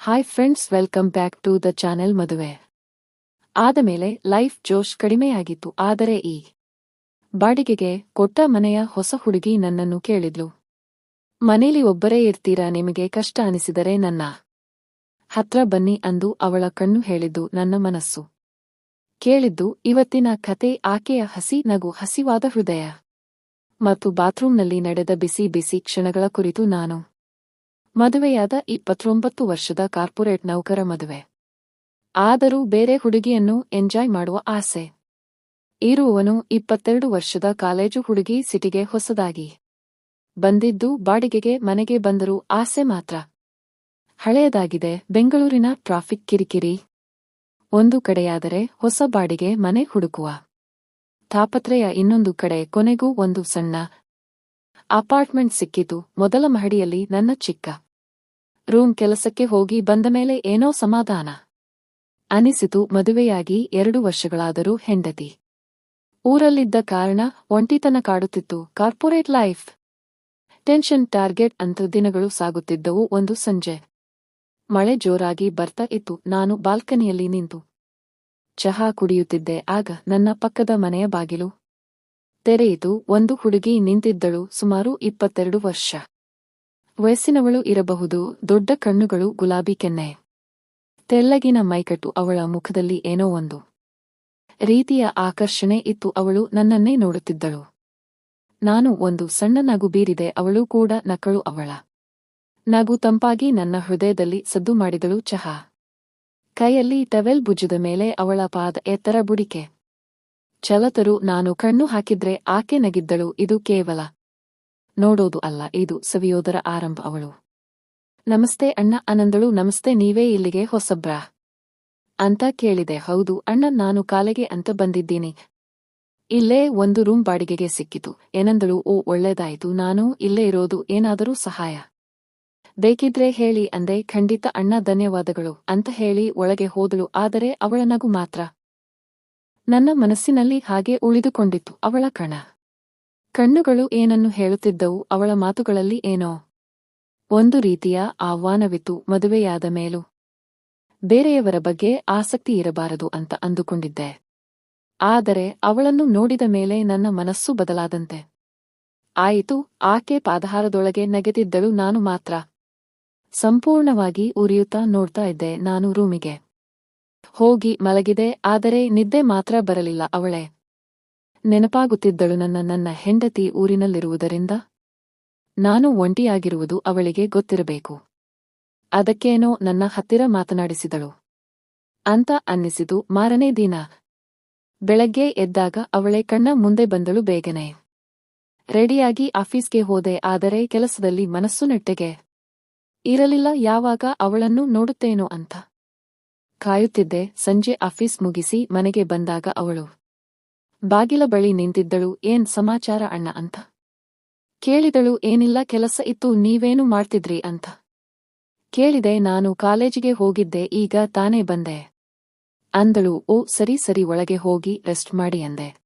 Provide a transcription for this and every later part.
Hi friends welcome back to the channel ಮದುವೆ. ಆದಮೇಲೆ life ಜೋಶ್ ಕಡಿಮೆಯಾಗಿತ್ತು, ಆದರೆ ಈ ಬಾಡಿಗೆಗೆ ಕೊಟ್ಟ ಮನೆಯ ಹೊಸ ಹುಡುಗಿ ನನ್ನನ್ನು ಕೇಳಿದ್ಲು. ಮನೇಲಿ ಒಬ್ಬರೇ ಇರ್ತೀರಾ ನಿಮಗೆ ಕಷ್ಟ ಅನಿಸಿದರೆ ನನ್ನ ಹತ್ರ ಬನ್ನಿ ಅಂದು ಅವಳ ಕಣ್ಣು ಹೇಳಿದ್ದು ನನ್ನ ಮನಸ್ಸು. ಕೇಳಿದ್ದು ಇವತ್ತಿನ ಕತೆ ಆಕೆಯ ಹಸಿ ನಗು ಹಸಿವಾದ ಹೃದಯ. ಮತ್ತು ಬಾತ್ರೂಮ್ನಲ್ಲಿ ನಡೆದ ಬಿಸಿ ಬಿಸಿ ಕ್ಷಣಗಳ ಕುರಿತು ನಾನು ಮದುವೆಯಾದ ಇಪ್ಪತ್ತೊಂಬತ್ತು ವರ್ಷದ ಕಾರ್ಪೊರೇಟ್ ನೌಕರ ಮದುವೆ. ಆದರೂ ಬೇರೆ ಹುಡುಗಿಯನ್ನು ಎಂಜಾಯ್ ಮಾಡುವ ಆಸೆ. ಇರುವವನು ಇಪ್ಪತ್ತೆರಡು ವರ್ಷದ ಕಾಲೇಜು ಹುಡುಗಿ ಸಿಟಿಗೆ ಹೊಸದಾಗಿ ಬಂದಿದ್ದು ಬಾಡಿಗೆಗೆ ಮನೆಗೆ ಬಂದರೂ ಆಸೆ ಮಾತ್ರ. ಹಳೆಯದಾಗಿದೆ, ಬೆಂಗಳೂರಿನ ಟ್ರಾಫಿಕ್ ಕಿರಿಕಿರಿ. ಒಂದು ಕಡೆಯಾದರೆ ಹೊಸ ಬಾಡಿಗೆ ಮನೆ ಹುಡುಕುವ. ತಾಪತ್ರೆಯ ಇನ್ನೊಂದು ಕಡೆ ಕೊನೆಗೂ ಒಂದು ಸಣ್ಣ ಅಪಾರ್ಟ್ಮೆಂಟ್ ಸಿಕ್ಕಿತು. ಮೊದಲ ಮಹಡಿಯಲ್ಲಿ ನನ್ನ ಚಿಕ್ಕ ರೂಮ್ ಕೆಲಸಕ್ಕೆ ಹೋಗಿ ಬಂದ ಮೇಲೆ ಏನೋ ಸಮಾಧಾನ ಅನಿಸಿತು. ಮದುವೆಯಾಗಿ ಎರಡು ವರ್ಷಗಳಾದರೂ ಹೆಂಡತಿ ಊರಲ್ಲಿದ್ದ ಕಾರಣ ಒಂಟಿತನ ಕಾಡುತ್ತಿತ್ತು. ಕಾರ್ಪೊರೇಟ್ ಲೈಫ್ ಟೆನ್ಷನ್ ಟಾರ್ಗೆಟ್ ಅಂತ ದಿನಗಳು ಸಾಗುತ್ತಿದ್ದವು. ಒಂದು ಸಂಜೆ ಮಳೆ ಜೋರಾಗಿ ಬರ್ತಾ ಇತ್ತು. ನಾನು ಬಾಲ್ಕನಿಯಲ್ಲಿ ನಿಂತು ಚಹಾ ಕುಡಿಯುತ್ತಿದ್ದೆ. ಆಗ ನನ್ನ ಪಕ್ಕದ ಮನೆಯ ಬಾಗಿಲು ತೆರೆಯಿತು, ಒಂದು ಹುಡುಗಿ ನಿಂತಿದ್ದಳು, ಸುಮಾರು ಇಪ್ಪತ್ತೆರಡು ವರ್ಷ. ವಯಸ್ಸಿನವಳು ಇರಬಹುದು, ದೊಡ್ಡ ಕಣ್ಣುಗಳು, ಗುಲಾಬಿ ಕೆನ್ನೆ. ತೆಲ್ಲಗಿನ ಮೈಕಟ್ಟು ಅವಳ ಮುಖದಲ್ಲಿ ಏನೋ ಒಂದು ರೀತಿಯ ಆಕರ್ಷಣೆ ಇತ್ತು, ಅವಳು ನನ್ನನ್ನೇ ನೋಡುತ್ತಿದ್ದಳು. ನಾನು ಒಂದು ಸಣ್ಣ ನಗು ಬೀರಿದೆ, ಅವಳು ಕೂಡ ನಕಳು ಅವಳ. ನಗು ತಂಪಾಗಿ ನನ್ನ ಹೃದಯದಲ್ಲಿ ಸದ್ದು ಮಾಡಿದಳು, ಚಹಾ. ಕೈಯಲ್ಲಿ ಟವೆಲ್ ಭುಜದ ಮೇಲೆ ಅವಳ ಪಾದ ಎತ್ತರ ಬುಡಿಕೆ. ಚಲತರು ನಾನು ಕಣ್ಣು ಹಾಕಿದ್ರೆ ಆಕೆ ನಗಿದ್ದಳು, ಇದು ಕೇವಲ ನೋಡೋದು ಅಲ್ಲ, ಇದು ಸವಿಯೋದರ ಆರಂಭ ಅವಳು. ನಮಸ್ತೆ ಅಣ್ಣ ಅನಂದಳು, ನಮಸ್ತೆ, ನೀವೇ ಇಲ್ಲಿಗೆ ಹೊಸಬ್ರಾ? ಅಂತ ಕೇಳಿದೆ. ಹೌದು ಅಣ್ಣ, ನಾನು ಕಾಲೆಗೆ ಅಂತ ಬಂದಿದ್ದೀನಿ. ಇಲ್ಲೇ ಒಂದು ರೂಮ್ ಬಾಡಿಗೆಗೆ ಸಿಕ್ಕಿತು. ಏನಂದಳು, ಓ, ಒಳ್ಳೇದಾಯಿತು, ನಾನು ಇಲ್ಲೇ ಇರೋದು ಏನಾದರೂ ಸಹಾಯ? ಬೇಕಿದ್ರೆ ಹೇಳಿ ಅಂದೆ. ಖಂಡಿತ ಅಣ್ಣ, ಧನ್ಯವಾದಗಳು, ಅಂತ ಹೇಳಿ ಒಳಗೆ ಹೋದಳು, ಆದರೆ ಅವಳ ನಗು ಮಾತ್ರ ನನ್ನ ಮನಸ್ಸಿನಲ್ಲಿ ಹಾಗೆ ಉಳಿದುಕೊಂಡಿತು ಅವಳ ಕಣ. ಕಣ್ಣುಗಳು ಏನನ್ನು ಹೇಳುತ್ತಿದ್ದವು ಅವಳ ಮಾತುಗಳಲ್ಲಿ ಏನೋ. ಒಂದು ರೀತಿಯ ಆಹ್ವಾನವಿತ್ತು ಮದುವೆಯಾದ ಮೇಲೂ. ಬೇರೆಯವರ ಬಗ್ಗೆ ಆಸಕ್ತಿ ಇರಬಾರದು ಅಂತ ಅಂದುಕೊಂಡಿದ್ದೆ. ಆದರೆ ಅವಳನ್ನು ನೋಡಿದ ಮೇಲೆ ನನ್ನ ಮನಸ್ಸು ಬದಲಾದಂತೆ. ಆಯಿತು, ಆಕೆ ಪಾದಹಾರದೊಳಗೆ ನೆಗೆದಿದ್ದಳು ನಾನು ಮಾತ್ರ. ಸಂಪೂರ್ಣವಾಗಿ ಉರಿಯುತ್ತಾ ನೋಡ್ತಾ ಇದ್ದೆ ನಾನು ರೂಮಿಗೆ. ಹೋಗಿ ಮಲಗಿದೆ, ಆದರೆ ನಿದ್ದೆ ಮಾತ್ರ ಬರಲಿಲ್ಲ ಅವಳೆ. ನೆನಪಾಗುತ್ತಿದ್ದಳು ನನ್ನ ನನ್ನ ಹೆಂಡತಿ ಊರಿನಲ್ಲಿರುವುದರಿಂದ? ನಾನು ಒಂಟಿಯಾಗಿರುವುದು ಅವಳಿಗೆ ಗೊತ್ತಿರಬೇಕು. ಅದಕ್ಕೇನೋ ನನ್ನ ಹತ್ತಿರ ಮಾತನಾಡಿಸಿದಳು. ಅಂತ ಅನ್ನಿಸಿತು, ಮಾರನೇ ದಿನ. ಬೆಳಗ್ಗೆ ಎದ್ದಾಗ ಅವಳೆ ಕಣ್ಣ ಮುಂದೆ ಬಂದಳು ಬೇಗನೆ. ರೆಡಿಯಾಗಿ ಆಫೀಸ್ಗೆ ಹೋದೆ, ಆದರೆ ಕೆಲಸದಲ್ಲಿ ಮನಸ್ಸು ನೆಟ್ಟಗೆ. ಇರಲಿಲ್ಲ, ಯಾವಾಗ ಅವಳನ್ನು ನೋಡುತ್ತೇನೋ ಅಂತ. ಕಾಯುತ್ತಿದ್ದೆ. ಸಂಜೆ ಆಫೀಸ್ ಮುಗಿಸಿ ಮನೆಗೆ ಬಂದಾಗ ಅವಳು, ಬಾಗಿಲ ಬಳಿ ನಿಂತಿದ್ದಳು, ಏನ್ ಸಮಾಚಾರ ಅಣ್ಣ? ಅಂತ ಕೇಳಿದಳು, ಏನಿಲ್ಲ, ಕೆಲಸ ಇತ್ತು, ನೀವೇನು ಮಾಡ್ತಿದ್ರಿ? ಅಂತ ಕೇಳಿದೆ, ನಾನು ಕಾಲೇಜಿಗೆ ಹೋಗಿದ್ದೆ, ಈಗ ತಾನೇ ಬಂದೆ. ಅಂದಳು, ಓ, ಸರಿ ಸರಿ, ಒಳಗೆ ಹೋಗಿ ರೆಸ್ಟ್ ಮಾಡಿ ಅಂದೆ.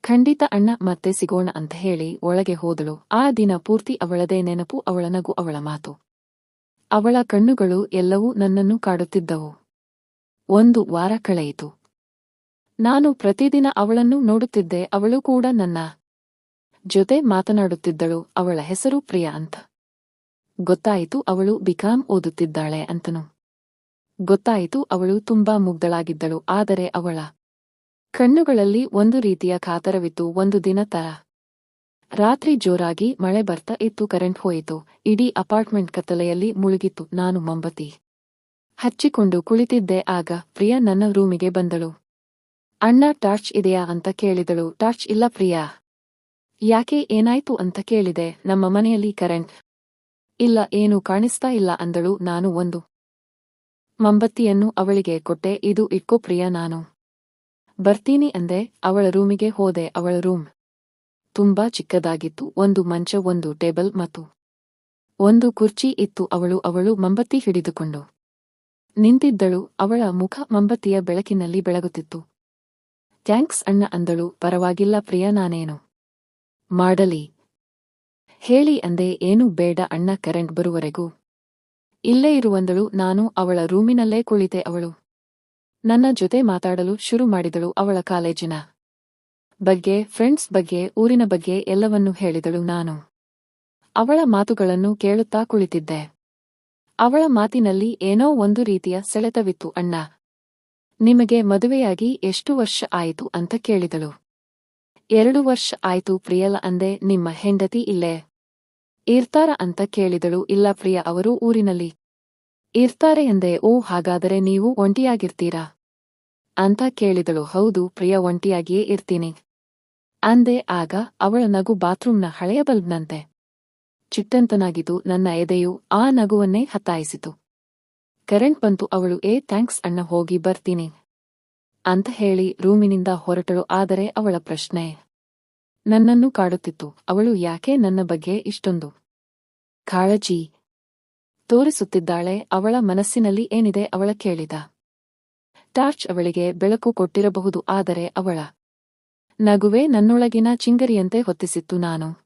ಖಂಡಿತ ಅಣ್ಣ, ಮತ್ತೆ ಸಿಗೋಣ ಅಂತ ಹೇಳಿ ಒಳಗೆ ಹೋದಳು. ಆ ದಿನ ಪೂರ್ತಿ ಅವಳದೇ ನೆನಪು, ಅವಳ ನಗು, ಅವಳ ಮಾತು. ಅವಳ ಕಣ್ಣುಗಳು ಎಲ್ಲವೂ ನನ್ನನ್ನು ಕಾಡುತ್ತಿದ್ದವು. ಒಂದು ವಾರ ಕಳೆಯಿತು ನಾನು ಪ್ರತಿದಿನ ಅವಳನ್ನು ನೋಡುತ್ತಿದ್ದೆ, ಅವಳು ಕೂಡ ನನ್ನ ಜೊತೆ ಮಾತನಾಡುತ್ತಿದ್ದಳು, ಅವಳ ಹೆಸರು ಪ್ರಿಯಾ ಅಂತ. ಗೊತ್ತಾಯಿತು ಅವಳು ಬಿಕಾಂ ಓದುತ್ತಿದ್ದಾಳೆ ಅಂತನು. ಗೊತ್ತಾಯಿತು ಅವಳು ತುಂಬಾ ಮುಗ್ಧಳಾಗಿದ್ದಳು, ಆದರೆ ಅವಳ ಕಣ್ಣುಗಳಲ್ಲಿ ಒಂದು ರೀತಿಯ ಕಾತರವಿತ್ತು, ಒಂದು ದಿನ ತರ. ರಾತ್ರಿ ಜೋರಾಗಿ ಮಳೆ ಬರ್ತಾ ಇತ್ತು, ಕರೆಂಟ್ ಹೋಯಿತು, ಇಡೀ ಅಪಾರ್ಟ್ಮೆಂಟ್ ಕತ್ತಲೆಯಲ್ಲಿ ಮುಳುಗಿತ್ತು, ನಾನು ಮೊಂಬತಿ. ಹಚ್ಚಿಕೊಂಡು ಕುಳಿತಿದ್ದೆ ಆಗ ಪ್ರಿಯಾ ನನ್ನ ರೂಮಿಗೆ ಬಂದಳು. ಅಣ್ಣ, ಟಾರ್ಚ್ ಇದೆಯಾ ಅಂತ ಕೇಳಿದಳು. ಟಾರ್ಚ್, ಇಲ್ಲ ಪ್ರಿಯಾ. ಯಾಕೆ ಏನಾಯ್ತು ಅಂತ ಕೇಳಿದೆ. ನಮ್ಮ ಮನೆಯಲ್ಲಿ ಕರೆಂಟ್. ಇಲ್ಲ, ಏನು ಕಾಣಿಸ್ತಾ ಇಲ್ಲ ಅಂದಳು ನಾನು ಒಂದು ಮಂಬತ್ತಿಯನ್ನು ಅವಳಿಗೆ ಕೊಟ್ಟೆ. ಇದು ಇಟ್ಕೋ ಪ್ರಿಯಾ ನಾನು. ಬರ್ತೀನಿ ಅಂದೆ. ಅವಳ ರೂಮಿಗೆ ಹೋದೆ. ಅವಳ ರೂಮ್ ತುಂಬಾ ಚಿಕ್ಕದಾಗಿತ್ತು. ಒಂದು ಮಂಚ, ಒಂದು ಟೇಬಲ್ ಮತ್ತು ಒಂದು ಕುರ್ಚಿ ಇತ್ತು. ಅವಳು ಅವಳು ಮಂಬತ್ತಿ ಹಿಡಿದುಕೊಂಡು ನಿಂತಿದ್ದಳು, ಅವಳ ಮುಖ ಮಂಬತ್ತಿಯ ಬೆಳಕಿನಲ್ಲಿ ಬೆಳಗುತ್ತಿತ್ತು. ಥ್ಯಾಂಕ್ಸ್ ಅಣ್ಣ ಅಂದಳು, ಪರವಾಗಿಲ್ಲ ಪ್ರಿಯ ನಾನೇನು ಮಾಡಲಿ? ಹೇಳಿ ಅಂದೆ, ಏನೂ ಬೇಡ ಅಣ್ಣ, ಕರೆಂಟ್ ಬರುವರೆಗೂ ಇಲ್ಲೇ ಇರುವಂದಳು ನಾನು ಅವಳ ರೂಮಿನಲ್ಲೇ ಕುಳಿತೆ ಅವಳು. ನನ್ನ ಜೊತೆ ಮಾತಾಡಲು ಶುರು ಮಾಡಿದಳು ಅವಳ ಕಾಲೇಜಿನ ಬಗ್ಗೆ, ಫ್ರೆಂಡ್ಸ್ ಬಗ್ಗೆ, ಊರಿನ ಬಗ್ಗೆ ಎಲ್ಲವನ್ನೂ ಹೇಳಿದಳು ನಾನು. ಅವಳ ಮಾತುಗಳನ್ನು ಕೇಳುತ್ತಾ ಕುಳಿತಿದ್ದೆ. ಅವಳ ಮಾತಿನಲ್ಲಿ ಏನೋ ಒಂದು ರೀತಿಯ ಸೆಳೆತವಿತ್ತು ಅಣ್ಣ. ನಿಮಗೆ ಮದುವೆಯಾಗಿ ಎಷ್ಟು ವರ್ಷ ಆಯಿತು ಅಂತ ಕೇಳಿದಳು. ಎರಡು ವರ್ಷ ಆಯ್ತು ಪ್ರಿಯಲ ಅಂದೆ, ನಿಮ್ಮ ಹೆಂಡತಿ ಇಲ್ಲೇ? ಇರ್ತಾರ ಅಂತ ಕೇಳಿದಳು, ಇಲ್ಲ ಪ್ರಿಯ, ಅವರು ಊರಿನಲ್ಲಿ. ಇರ್ತಾರೆ ಎಂದೆ ಓ, ಹಾಗಾದರೆ ನೀವು ಒಂಟಿಯಾಗಿರ್ತೀರಾ? ಅಂತ ಕೇಳಿದಳು, ಹೌದು ಪ್ರಿಯ, ಒಂಟಿಯಾಗಿಯೇ ಇರ್ತೀನಿ. ಅಂದೆ, ಆಗ ಅವಳ ನಗು ಬಾತ್ರೂಮ್ನ ಹಳೆಯ ಬಲ್ಬ್ನಂತೆ. ಚಿಟ್ಟಂತನಾಗಿದ್ದು ನನ್ನ ಎದೆಯು ಆ ನಗುವನ್ನೇ ಹತ್ತಾಯಿಸಿತು. ಕರೆಂಟ್ ಬಂತು, ಅವಳು, ಏ, ಥ್ಯಾಂಕ್ಸ್ ಅಣ್ಣ, ಹೋಗಿ ಬರ್ತೀನಿ ಅಂತ ಹೇಳಿ ರೂಮಿನಿಂದ ಹೊರಟಳು, ಆದರೆ ಅವಳ ಪ್ರಶ್ನೆ ನನ್ನನ್ನು ಕಾಡುತ್ತಿತ್ತು. ಅವಳು ಯಾಕೆ ನನ್ನ ಬಗ್ಗೆ ಇಷ್ಟೊಂದು ಕಾಳಜಿ ತೋರಿಸುತ್ತಿದ್ದಾಳೆ? ಅವಳ ಮನಸ್ಸಿನಲ್ಲಿ ಏನಿದೆ? ಅವಳ ಕೇಳಿದ. ಟಾರ್ಚ್ ಅವಳಿಗೆ ಬೆಳಕು ಕೊಟ್ಟಿರಬಹುದು, ಆದರೆ ಅವಳ ನಗುವೆ ನನ್ನೊಳಗಿನ ಚಿಂಗರಿಯಂತೆ ಹೊತ್ತಿಸಿತ್ತು ನಾನು.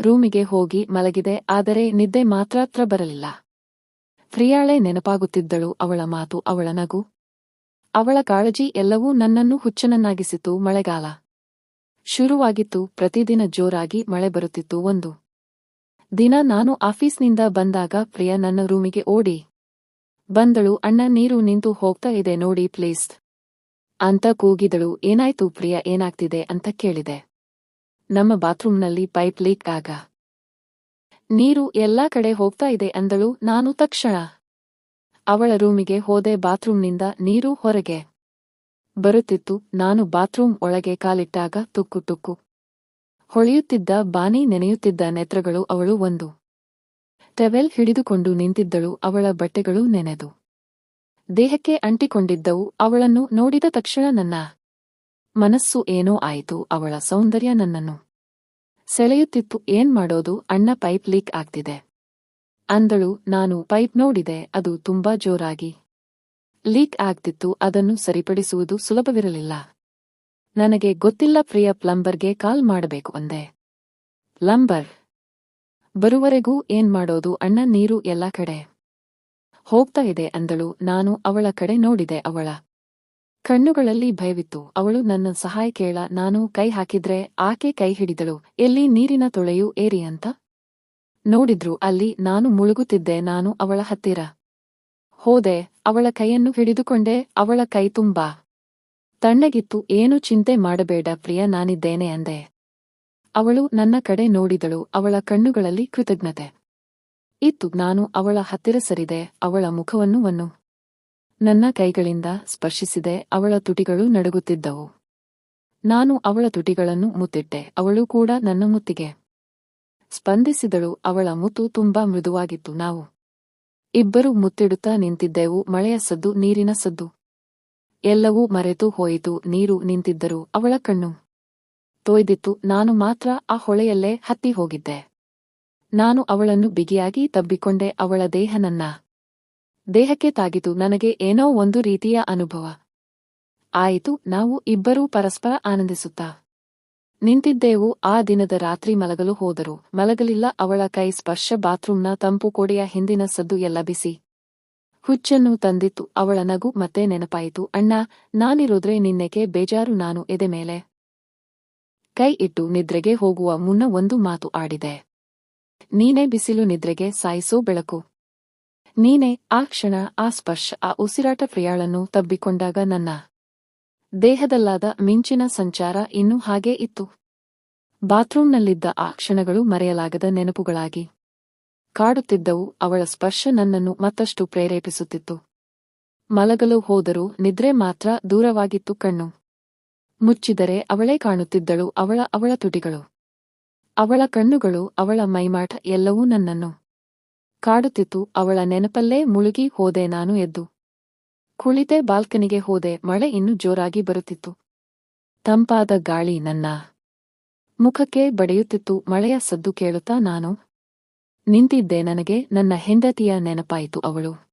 ರೂಮಿಗೆ ಹೋಗಿ ಮಲಗಿದೆ, ಆದರೆ ನಿದ್ದೆ ಮಾತ್ರ ಬರಲಿಲ್ಲ. ಪ್ರಿಯಾಳೆ ನೆನಪಾಗುತ್ತಿದ್ದಳು ಅವಳ ಮಾತು, ಅವಳ ನಗು. ಅವಳ ಕಾಳಜಿ ಎಲ್ಲವೂ ನನ್ನನ್ನು ಹುಚ್ಚನನ್ನಾಗಿಸಿತು ಮಳೆಗಾಲ. ಶುರುವಾಗಿತ್ತು, ಪ್ರತಿದಿನ ಜೋರಾಗಿ ಮಳೆ ಬರುತ್ತಿತ್ತು ಒಂದು. ದಿನ ನಾನು ಆಫೀಸ್ನಿಂದ ಬಂದಾಗ ಪ್ರಿಯ ನನ್ನ ರೂಮಿಗೆ ಓಡಿ. ಬಂದಳು, ಅಣ್ಣ, ನೀರು ನಿಂತು ಹೋಗ್ತಾ ಇದೆ, ನೋಡಿ ಪ್ಲೀಸ್ ಅಂತ ಕೂಗಿದಳು, ಏನಾಯ್ತು ಪ್ರಿಯ, ಏನಾಗ್ತಿದೆ ಅಂತ ಕೇಳಿದೆ. ನಮ್ಮ ಬಾತ್ರೂಮ್ನಲ್ಲಿ ಪೈಪ್ ಲೀಕ್ ಆಗ. ನೀರು ಎಲ್ಲಾ ಕಡೆ ಹೋಗ್ತಾ ಇದೆ ಅಂದಳು ನಾನು ತಕ್ಷಣ. ಅವಳ ರೂಮಿಗೆ ಹೋದೆ ಬಾತ್ರೂಮ್ನಿಂದ ನೀರು ಹೊರಗೆ. ಬರುತ್ತಿತ್ತು, ನಾನು ಬಾತ್ರೂಮ್ ಒಳಗೆ ಕಾಲಿಟ್ಟಾಗ ತುಕ್ಕು ತುಕ್ಕು. ಹೊಳೆಯುತ್ತಿದ್ದ ಬಾನಿ ನೆನೆಯುತ್ತಿದ್ದ ನೆತ್ರಗಳು ಅವಳು ಒಂದು. ಟೆವೆಲ್ ಹಿಡಿದುಕೊಂಡು ನಿಂತಿದ್ದಳು ಅವಳ ಬಟ್ಟೆಗಳು ನೆನೆದು. ದೇಹಕ್ಕೆ ಅಂಟಿಕೊಂಡಿದ್ದವು ಅವಳನ್ನು ನೋಡಿದ ತಕ್ಷಣ ನನ್ನ ಮನಸ್ಸು ಏನೋ ಆಯಿತು, ಅವಳ ಸೌಂದರ್ಯ ನನ್ನನ್ನು ಸೆಳೆಯುತ್ತಿತ್ತು. ಏನ್ ಮಾಡೋದು? ಅಣ್ಣ ಪೈಪ್ ಲೀಕ್ ಆಗ್ತಿದೆ. ಅಂದಳು, ನಾನು ಪೈಪ್ ನೋಡಿದೆ, ಅದು ತುಂಬಾ ಜೋರಾಗಿ ಲೀಕ್ ಆಗ್ತಿತ್ತು, ಅದನ್ನು ಸರಿಪಡಿಸುವುದು ಸುಲಭವಿರಲಿಲ್ಲ. ನನಗೆ ಗೊತ್ತಿಲ್ಲ, ಪ್ರಿಯ ಪ್ಲಂಬರ್ಗೆ ಕಾಲ್ ಮಾಡಬೇಕು ಅಂದೆ. ಪ್ಲಂಬರ್ ಬರುವರೆಗೂ ಏನ್ ಮಾಡೋದು? ಅಣ್ಣ, ನೀರು ಎಲ್ಲ ಕಡೆ ಹೋಗ್ತಾ ಇದೆ ಅಂದಳು. ನಾನು ಅವಳ ಕಡೆ ನೋಡಿದೆ, ಅವಳ ಕಣ್ಣುಗಳಲ್ಲಿ ಭಯವಿತ್ತು. ಅವಳು ನನ್ನ ಸಹಾಯ ಕೇಳ, ನಾನು ಕೈ ಹಾಕಿದ್ರೆ ಆಕೆ ಕೈ ಹಿಡಿದಳು. ಎಲ್ಲಿ ನೀರಿನ ತೊಳೆಯು ಏರಿ ಅಂತ? ನೋಡಿದ್ರು, ಅಲ್ಲಿ ನಾನು ಮುಳುಗುತ್ತಿದ್ದೆ, ನಾನು ಅವಳ ಹತ್ತಿರ. ಹೋದೆ, ಅವಳ ಕೈಯನ್ನು ಹಿಡಿದುಕೊಂಡೆ, ಅವಳ ಕೈ ತುಂಬಾ ತಣ್ಣಗಿತ್ತು. ಏನು ಚಿಂತೆ ಮಾಡಬೇಡ, ಪ್ರಿಯ, ನಾನಿದ್ದೇನೆ ಅಂದೆ. ಅವಳು ನನ್ನ ಕಡೆ ನೋಡಿದಳು, ಅವಳ ಕಣ್ಣುಗಳಲ್ಲಿ ಕೃತಜ್ಞತೆ. ಇತ್ತು, ನಾನು ಅವಳ ಹತ್ತಿರ ಸರಿದೆ, ಅವಳ ಮುಖವನ್ನು ವನ್ನು ನನ್ನ ಕೈಗಳಿಂದ ಸ್ಪರ್ಶಿಸಿದೆ, ಅವಳ ತುಟಿಗಳು ನಡುಗುತ್ತಿದ್ದವು. ನಾನು ಅವಳ ತುಟಿಗಳನ್ನು ಮುತ್ತಿಟ್ಟೆ, ಅವಳು ಕೂಡ ನನ್ನ ಮುತ್ತಿಗೆ. ಸ್ಪಂದಿಸಿದಳು, ಅವಳ ಮುತ್ತು ತುಂಬಾ ಮೃದುವಾಗಿತ್ತು, ನಾವು ಇಬ್ಬರು ಮುತ್ತಿಡುತ್ತಾ ನಿಂತಿದ್ದೆವು, ಮಳೆಯ ಸದ್ದು, ನೀರಿನ ಸದ್ದು. ಎಲ್ಲವೂ ಮರೆತು ಹೋಯಿತು, ನೀರು ನಿಂತಿದ್ದರು ಅವಳ ಕಣ್ಣು ತೊಯ್ದಿತ್ತು, ನಾನು ಮಾತ್ರ ಆ ಹೊಳೆಯಲ್ಲೇ ಹತ್ತಿ ಹೋಗಿದ್ದೆ. ನಾನು ಅವಳನ್ನು ಬಿಗಿಯಾಗಿ ತಬ್ಬಿಕೊಂಡೆ, ಅವಳ ದೇಹ ನನ್ನ ದೇಹಕ್ಕೆ ತಾಗಿತು ನನಗೆ ಏನೋ ಒಂದು ರೀತಿಯ ಅನುಭವ. ಆಯಿತು, ನಾವು ಇಬ್ಬರೂ ಪರಸ್ಪರ ಆನಂದಿಸುತ್ತಾ. ನಿಂತಿದ್ದೆವು, ಆ ದಿನದ ರಾತ್ರಿ ಮಲಗಲು ಹೋದರು. ಮಲಗಲಿಲ್ಲ, ಅವಳ ಕೈ ಸ್ಪರ್ಶ, ಬಾತ್ರೂಮ್ನ ತಂಪು ಕೋಡೆಯ ಹಿಂದಿನ ಸದ್ದು ಎಲ್ಲ ಬಿಸಿ. ಹುಚ್ಚನ್ನು ತಂದಿತ್ತು, ಅವಳ ನಗು ಮತ್ತೆ ನೆನಪಾಯಿತು. ಅಣ್ಣ, ನಾನಿರುದ್ರೆ ನಿನ್ನೆಕೆ ಬೇಜಾರು ನಾನು ಎದೆ ಮೇಲೆ? ಕೈ ಇಟ್ಟು ನಿದ್ರೆಗೆ ಹೋಗುವ ಮುನ್ನ ಒಂದು ಮಾತು ಆಡಿದೆ. ನೀನೇ ಬಿಸಿಲು ನಿದ್ರೆಗೆ ಸಾಯಿಸೋ ಬೆಳಕು. ನೀನೇ ಆ ಕ್ಷಣ, ಆ ಸ್ಪರ್ಶ, ಆ ಉಸಿರಾಟ ಪ್ರಿಯಾಳನ್ನು ತಬ್ಬಿಕೊಂಡಾಗ ನನ್ನ ದೇಹದಲ್ಲಾದ ಮಿಂಚಿನ ಸಂಚಾರ ಇನ್ನೂ ಹಾಗೇ ಇತ್ತು. ಬಾತ್ರೂಂನಲ್ಲಿದ್ದ ಆ ಕ್ಷಣಗಳು ಮರೆಯಲಾಗದ ನೆನಪುಗಳಾಗಿ ಕಾಡುತ್ತಿದ್ದವು, ಅವಳ ಸ್ಪರ್ಶ ನನ್ನನ್ನು ಮತ್ತಷ್ಟು ಪ್ರೇರೇಪಿಸುತ್ತಿತ್ತು. ಮಲಗಲು ಹೋದರೂ ನಿದ್ರೆ ಮಾತ್ರ ದೂರವಾಗಿತ್ತು ಕಣ್ಣು. ಮುಚ್ಚಿದರೆ ಅವಳೇ ಕಾಣುತ್ತಿದ್ದಳು, ಅವಳ ಅವಳ ತುಟಿಗಳು. ಅವಳ ಕಣ್ಣುಗಳು, ಅವಳ ಮೈಮಾಟ ಎಲ್ಲವೂ ನನ್ನನ್ನು ಕಾಡುತ್ತಿತ್ತು, ಅವಳ ನೆನಪಲ್ಲೇ ಮುಳುಗಿ ಹೋದೆ ನಾನು ಎದ್ದು. ಕುಳಿತೆ ಬಾಲ್ಕನಿಗೆ ಹೋದೆ, ಮಳೆ ಇನ್ನೂ ಜೋರಾಗಿ ಬರುತ್ತಿತ್ತು. ತಂಪಾದ ಗಾಳಿ ನನ್ನ ಮುಖಕ್ಕೆ ಬಡಿಯುತ್ತಿತ್ತು, ಮಳೆಯ ಸದ್ದು ಕೇಳುತ್ತಾ ನಾನು ನಿಂತಿದ್ದೆ ನನಗೆ, ನನ್ನ ಹೆಂಡತಿಯ ನೆನಪಾಯಿತು ಅವಳು.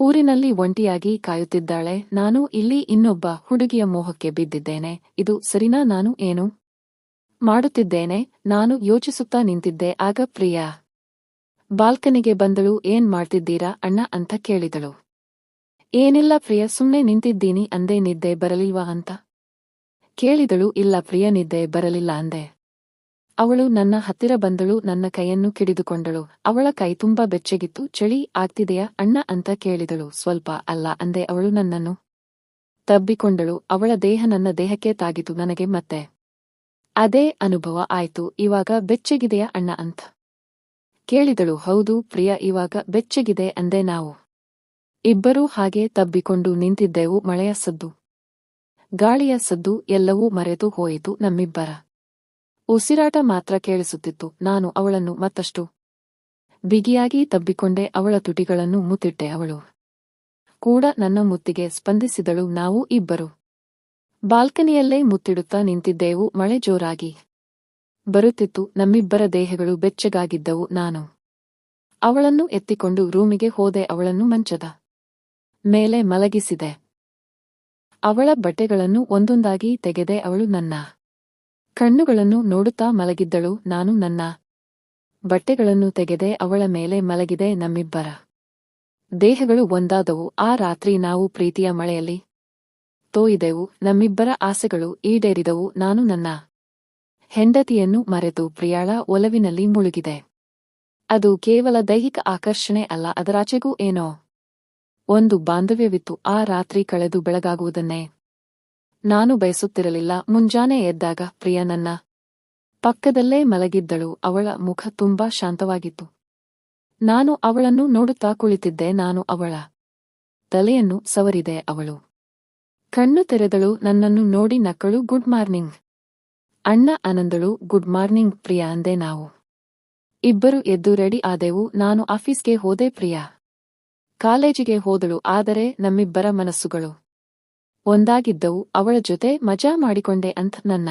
ಊರಿನಲ್ಲಿ ಒಂಟಿಯಾಗಿ ಕಾಯುತ್ತಿದ್ದಾಳೆ, ನಾನು ಇಲ್ಲಿ ಇನ್ನೊಬ್ಬ ಹುಡುಗಿಯ ಮೋಹಕ್ಕೆ ಬಿದ್ದಿದ್ದೇನೆ, ಇದು ಸರಿನಾ ನಾನು ಏನು ಮಾಡುತ್ತಿದ್ದೇನೆ, ನಾನು ಯೋಚಿಸುತ್ತಾ ನಿಂತಿದ್ದೆ, ಆಗ ಪ್ರಿಯಾ ಬಾಲ್ಕನಿಗೆ ಬಂದಳು, ಏನ್ ಮಾಡ್ತಿದ್ದೀರಾ? ಅಣ್ಣ ಅಂತ ಕೇಳಿದಳು. ಏನಿಲ್ಲ ಪ್ರಿಯ ಸುಮ್ಮನೆ ನಿಂತಿದ್ದೀನಿ ಅಂದೇ, ನಿದ್ದೆ ಬರಲಿಲ್ವಾ ಅಂತ? ಕೇಳಿದಳು, ಇಲ್ಲ ಪ್ರಿಯ, ನಿದ್ದೆ ಬರಲಿಲ್ಲ ಅಂದೆ. ಅವಳು ನನ್ನ ಹತ್ತಿರ ಬಂದಳು, ನನ್ನ ಕೈಯನ್ನು ಕಿಡಿದುಕೊಂಡಳು. ಅವಳ ಕೈ ತುಂಬಾ ಬೆಚ್ಚಗಿತ್ತು, ಚಳಿ ಆಗ್ತಿದೆಯಾ? ಅಣ್ಣ ಅಂತ ಕೇಳಿದಳು. ಸ್ವಲ್ಪ ಅಲ್ಲ ಅಂದೆ, ಅವಳು ನನ್ನನ್ನು ತಬ್ಬಿಕೊಂಡಳು. ಅವಳ ದೇಹ ನನ್ನ ದೇಹಕ್ಕೆ ತಾಗಿತು, ನನಗೆ ಮತ್ತೆ ಅದೇ ಅನುಭವ ಆಯ್ತು. ಇವಾಗ ಬೆಚ್ಚಗಿದೆಯಾ? ಅಣ್ಣ ಅಂತ ಕೇಳಿದಳು, ಹೌದು ಪ್ರಿಯ, ಇವಾಗ ಬೆಚ್ಚಗಿದೆ ಅಂದೆ ನಾವು. ಇಬ್ಬರೂ ಹಾಗೆ ತಬ್ಬಿಕೊಂಡು ನಿಂತಿದ್ದೆವು ಮಳೆಯ ಸದ್ದು. ಗಾಳಿಯ ಸದ್ದು ಎಲ್ಲವೂ ಮರೆತು ಹೋಯಿತು ನಮ್ಮಿಬ್ಬರ. ಉಸಿರಾಟ ಮಾತ್ರ ಕೇಳಿಸುತ್ತಿತ್ತು, ನಾನು ಅವಳನ್ನು ಮತ್ತಷ್ಟು ಬಿಗಿಯಾಗಿ ತಬ್ಬಿಕೊಂಡೆ, ಅವಳ ತುಟಿಗಳನ್ನು ಮುತ್ತಿಟ್ಟೆ ಅವಳು. ಕೂಡ ನನ್ನ ಮುತ್ತಿಗೆ ಸ್ಪಂದಿಸಿದಳು, ನಾವು ಇಬ್ಬರು. ಬಾಲ್ಕನಿಯಲ್ಲೇ ಮುತ್ತಿಡುತ್ತಾ ನಿಂತಿದ್ದೆವು ಮಳೆ ಜೋರಾಗಿ. ಬರುತ್ತಿತ್ತು, ನಮ್ಮಿಬ್ಬರ ದೇಹಗಳು ಬೆಚ್ಚಗಾಗಿದ್ದವು ನಾನು. ಅವಳನ್ನು ಎತ್ತಿಕೊಂಡು ರೂಮಿಗೆ ಹೋದೆ, ಅವಳನ್ನು ಮಂಚದ ಮೇಲೆ ಮಲಗಿಸಿದೆ. ಅವಳ ಬಟ್ಟೆಗಳನ್ನು ಒಂದೊಂದಾಗಿ ತೆಗೆದೆ, ಅವಳು ನನ್ನ ಕಣ್ಣುಗಳನ್ನು ನೋಡುತ್ತಾ ಮಲಗಿದ್ದಳು, ನಾನು ನನ್ನ ಬಟ್ಟೆಗಳನ್ನು ತೆಗೆದೆ, ಅವಳ ಮೇಲೆ ಮಲಗಿದೆ, ನಮ್ಮಿಬ್ಬರ ದೇಹಗಳು ಒಂದಾದವು. ಆ ರಾತ್ರಿ ನಾವು ಪ್ರೀತಿಯ ಮಳೆಯಲ್ಲಿ ತೋಯಿದೆವು, ನಮ್ಮಿಬ್ಬರ ಆಸೆಗಳು ಈಡೇರಿದವು, ನಾನು ನನ್ನ ಹೆಂಡತಿಯನ್ನು ಮರೆತು ಪ್ರಿಯಾಳ ಒಲವಿನಲ್ಲಿ ಮುಳುಗಿದೆ. ಅದು ಕೇವಲ ದೈಹಿಕ ಆಕರ್ಷಣೆ ಅಲ್ಲ, ಅದರಾಚೆಗೂ ಏನೋ. ಒಂದು ಬಾಂಧವ್ಯವಿತ್ತು, ಆ ರಾತ್ರಿ ಕಳೆದು ಬೆಳಗಾಗುವುದನ್ನೇ. ನಾನು ಬಯಸುತ್ತಿರಲಿಲ್ಲ, ಮುಂಜಾನೆ ಎದ್ದಾಗ ಪ್ರಿಯ ನನ್ನ ಪಕ್ಕದಲ್ಲೇ ಮಲಗಿದ್ದಳು, ಅವಳ ಮುಖ ತುಂಬಾ ಶಾಂತವಾಗಿತ್ತು. ನಾನು ಅವಳನ್ನು ನೋಡುತ್ತಾ ಕುಳಿತಿದ್ದೆ, ನಾನು ಅವಳ ತಲೆಯನ್ನು ಸವರಿದೆ, ಅವಳು ಕಣ್ಣು ತೆರೆದಳು, ನನ್ನನ್ನು ನೋಡಿ ನಕ್ಕಳು ಗುಡ್ ಮಾರ್ನಿಂಗ್. ಅಣ್ಣ ಆನಂದಳು ಗುಡ್ ಮಾರ್ನಿಂಗ್ ಪ್ರಿಯಾ ಅಂದೆ ನಾವು. ಇಬ್ಬರು ಎದ್ದು ರೆಡಿ ಆದೆವು, ನಾನು ಆಫೀಸ್ಗೆ ಹೋದೆ ಪ್ರಿಯಾ. ಕಾಲೇಜಿಗೆ ಹೋದಳು, ಆದರೆ ನಮ್ಮಿಬ್ಬರ ಮನಸ್ಸುಗಳು ಒಂದಾಗಿದ್ದವು, ಅವಳ ಜೊತೆ ಮಜಾ ಮಾಡಿಕೊಂಡೆ ಅಂತ ನನ್ನ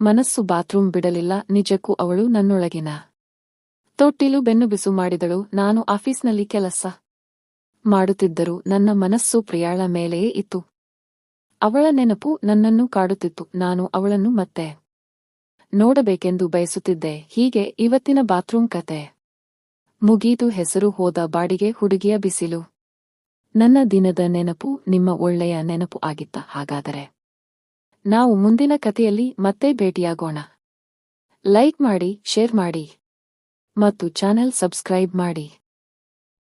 ಮನಸ್ಸು ಬಾತ್ರೂಮ್ ಬಿಡಲಿಲ್ಲ, ನಿಜಕ್ಕೂ ಅವಳು ನನ್ನೊಳಗಿನ ತೊಟ್ಟಿಲು ಬೆನ್ನು ಬಿಸು ಮಾಡಿದಳು, ನಾನು ಆಫೀಸ್ನಲ್ಲಿ ಕೆಲಸ ಮಾಡುತ್ತಿದ್ದರು ನನ್ನ ಮನಸ್ಸು ಪ್ರಿಯಾಳ ಮೇಲೆಯೇ ಇತ್ತು. ಅವಳ ನೆನಪು ನನ್ನನ್ನು ಕಾಡುತ್ತಿತ್ತು, ನಾನು ಅವಳನ್ನು ಮತ್ತೆ ನೋಡಬೇಕೆಂದು ಬಯಸುತ್ತಿದ್ದೆ, ಹೀಗೆ ಇವತ್ತಿನ ಬಾತ್ರೂಮ್ ಕತೆ. ಮುಗೀತು, ಹೆಸರು ಹೋದ ಬಾಡಿಗೆ ಹುಡುಗಿಯ ಬಿಸಿಲು. ನನ್ನ ದಿನದ ನೆನಪು ನಿಮ್ಮ ಒಳ್ಳೆಯ ನೆನಪು ಆಗಿತ್ತ, ಹಾಗಾದರೆ. ನಾವು ಮುಂದಿನ ಕಥೆಯಲ್ಲಿ ಮತ್ತೆ ಭೇಟಿಯಾಗೋಣ. ಲೈಕ್ ಮಾಡಿ, ಶೇರ್ ಮಾಡಿ. ಮತ್ತು ಚಾನೆಲ್ ಸಬ್ಸ್ಕ್ರೈಬ್ ಮಾಡಿ.